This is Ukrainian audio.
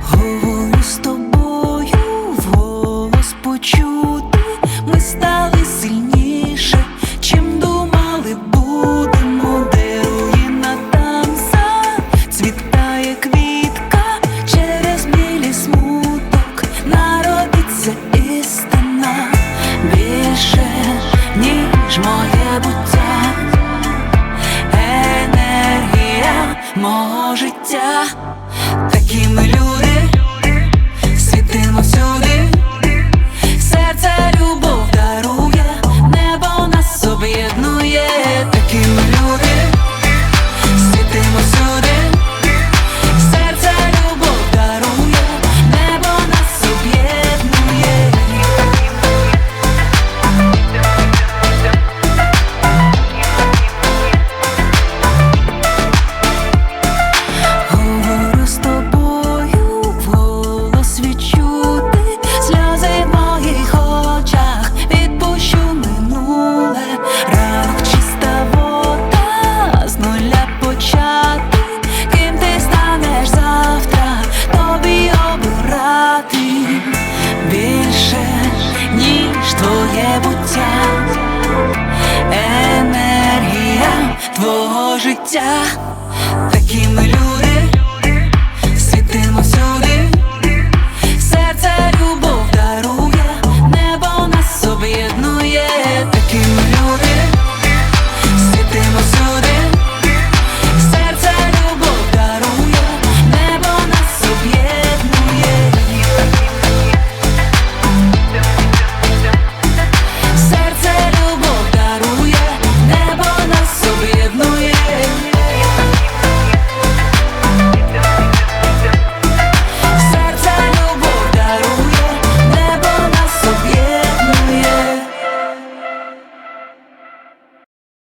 Говорю з тобою, голос ми стали сильніше, чим думали, будемо, де руїна танца, цвітає квітка. Через білі смуток, народиться істина. Більше, ніж моє буття, енергія мого життя. Твоє буття, енергія твого життя. Такі ми люди, світимо серце